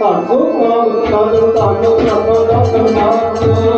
ਧਾਨੋ ਕਾਮ ਧਾਨੋ ਧਾਨੋ ਧਾਨੋ ਦਾ ਸਨਮਾਨ